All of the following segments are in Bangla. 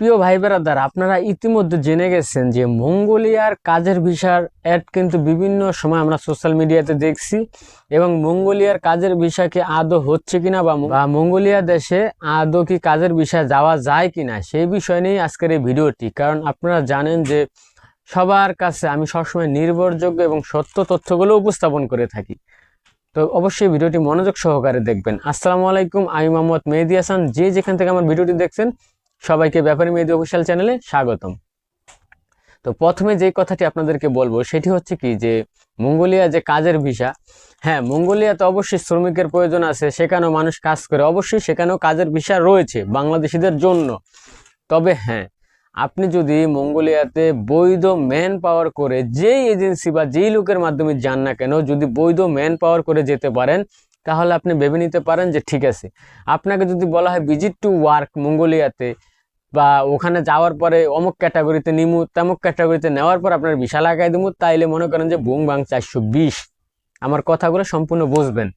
প্রিয় ভাই বেড়াদার আপনারা ইতিমধ্যে জেনে গেছেন যে মঙ্গোলিয়ার কাজের ভিসার অ্যাড কিন্তু বিভিন্ন সময় আমরা সোশ্যাল মিডিয়াতে দেখছি এবং মঙ্গোলিয়ার কাজের ভিসা কি আদৌ হচ্ছে কিনা বা মঙ্গোলিয়া দেশে আদৌ কি কাজের ভিসা যাওয়া যায় কিনা সেই বিষয় নিয়েই আজকের এই ভিডিওটি। কারণ আপনারা জানেন যে সবার কাছে আমি সবসময় নির্ভরযোগ্য এবং সত্য তথ্যগুলো উপস্থাপন করে থাকি। তো অবশ্যই ভিডিওটি মনোযোগ সহকারে দেখবেন। আসসালামু আলাইকুম, আমি মোহাম্মদ মেহেদি হাসান। যে যেখান থেকে আমার ভিডিওটি দেখছেন সবাইকে ব্যাপারী মেহেদি অফিসিয়াল চ্যানেলে স্বাগতম। তো প্রথমে যে কথাটি আপনাদেরকে বলব, সেটি হচ্ছে কি যে মঙ্গোলিয়া যে কাজের ভিসা হ্যাঁ মঙ্গোলিয়াতে অবশ্যই শ্রমিকের প্রয়োজন আছে, সেখানেও মানুষ কাজ করে, অবশ্যই সেখানেও কাজের ভিসা রয়েছে বাংলাদেশিদের জন্য। তবে হ্যাঁ আপনি যদি মঙ্গোলিয়াতে বৈধ ম্যান পাওয়ার করে যেই এজেন্সি বা যেই লোকের মাধ্যমে যান না কেন, যদি বৈধ ম্যান পাওয়ার করে যেতে পারেন, তাহলে আপনি ভেবে নিতে পারেন যে ঠিক আছে। আপনাকে যদি বলা হয় ভিজিট টু ওয়ার্ক মঙ্গোলিয়াতে বা ওখানে যাওয়ার পরে অমুক ক্যাটাগরিতে নিমু, তেমুক ক্যাটাগরিতে নেওয়ার পর আপনার ভিসা লাগাই দিমু, তাইলে মনে করেন যে বুং বাং চারশো বিশ। আমার কথাগুলো সম্পূর্ণ বুঝবেন।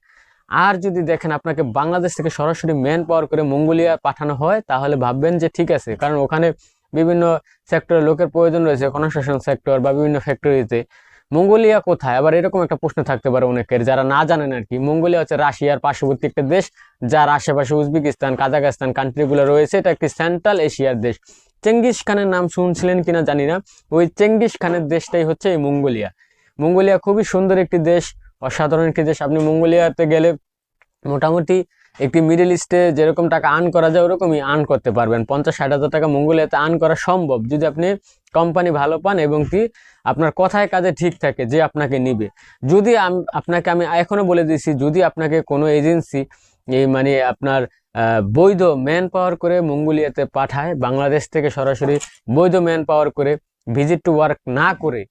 আর যদি দেখেন আপনাকে বাংলাদেশ থেকে সরাসরি ম্যান পাওয়ার করে মঙ্গোলিয়া পাঠানো হয়, তাহলে ভাববেন যে ঠিক আছে, কারণ ওখানে বিভিন্ন সেক্টরের লোকের প্রয়োজন রয়েছে কনস্ট্রাকশন সেক্টর বা বিভিন্ন ফ্যাক্টরিতে মঙ্গোলিয়া কোথায়? আবার এরকম একটা প্রশ্ন থাকতে পারে অনেকের, যারা না জানেন আর কি। মঙ্গোলিয়া হচ্ছে রাশিয়ার পার্শ্ববর্তী একটা দেশ, যার আশেপাশে উজবেকিস্তান কাজাকস্তান কান্ট্রিগুলো রয়েছে। এটা একটি সেন্ট্রাল এশিয়ার দেশ। চেঙ্গিস খানের নাম শুনছিলেন কিনা জানি না। ওই চেঙ্গিস খানের দেশটাই হচ্ছে এই মঙ্গোলিয়া। মঙ্গোলিয়া খুবই সুন্দর একটি দেশ, অসাধারণ একটি দেশ। আপনি মঙ্গোলিয়াতে গেলে মোটামুটি একটি মিডল ইস্টে যেরকম টাকা আর্ন করা যায়, ওরকমই আর্ন করতে পারবেন। পঞ্চাশ ষাট হাজার টাকা মঙ্গোলিয়াতে আর্ন করা সম্ভব। যদি আপনি কোম্পানি ভালো পান এবং কি আপনার কথায় কাজে ঠিক থাকে যে আপনাকে নিবে। যদি আপনাকে আমি এখনও বলে দিয়েছি, যদি আপনাকে কোনো এজেন্সি এই মানে আপনার বৈধ ম্যান পাওয়ার করে মঙ্গোলিয়াতে পাঠায়, বাংলাদেশ থেকে সরাসরি বৈধ ম্যান পাওয়ার করে ভিজিট টু ওয়ার্ক না করে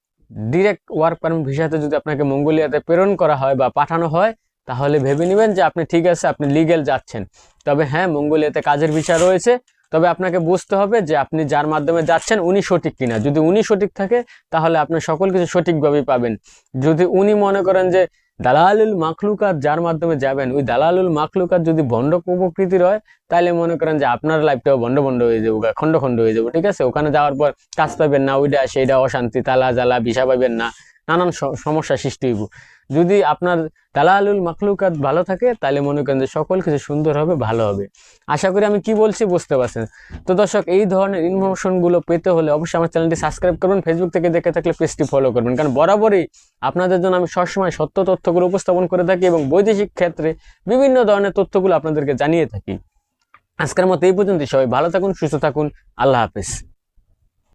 ডিরেক্ট ওয়ার্ক পারমিট ভিসাতে যদি আপনাকে মঙ্গোলিয়াতে প্রেরণ করা হয় বা পাঠানো হয়, তাহলে ভেবে নেবেন যে আপনি ঠিক আছে, আপনি লিগেল যাচ্ছেন। তবে হ্যাঁ মঙ্গোলিয়াতে কাজের ভিসা রয়েছে তবে আপনাকে বুঝতে হবে যে আপনি যার মাধ্যমে যাচ্ছেন উনি সঠিক কিনা। যদি উনি সঠিক থাকে, তাহলে আপনি সকল কিছু সঠিকভাবেই পাবেন। যদি উনি মনে করেন যে দালালুল মাখলুকাত যার মাধ্যমে যাবেন, ওই দালালুল মাখলুকাত যদি ভণ্ড প্রকৃতির হয় তাহলে মনে করেন যে আপনার লাইফটাও ভণ্ড ভণ্ড হয়ে যাব খণ্ড খণ্ড হয়ে যাব, ঠিক আছে? ওখানে যাওয়ার পর কাজ পাবেন না ওইটা সেইটা অশান্তি, তালা জ্বালা ভিসা পাবেন না। নানান সমস্যা সৃষ্টি হইব। যদি আপনার দালালুল মাখলুকাত ভালো থাকে, তাহলে মনে করেন যে সকল কিছু সুন্দর হবে, ভালো হবে। আশা করি আমি কি বলছি বুঝতে পারছেন। তো দর্শক, এই ধরনের ইনফরমেশনগুলো পেতে হলে অবশ্যই আমার চ্যানেলটি সাবস্ক্রাইব করবেন ফেসবুক থেকে দেখে থাকলে পেজটি ফলো করবেন। কারণ বরাবরই আপনাদের জন্য আমি সবসময় সত্য তথ্যগুলো উপস্থাপন করে থাকি এবং বৈদেশিক ক্ষেত্রে বিভিন্ন ধরনের তথ্যগুলো আপনাদেরকে জানিয়ে থাকি। আজকের মতো এই পর্যন্ত সবাই ভালো থাকুন, সুস্থ থাকুন। আল্লাহ হাফেজ।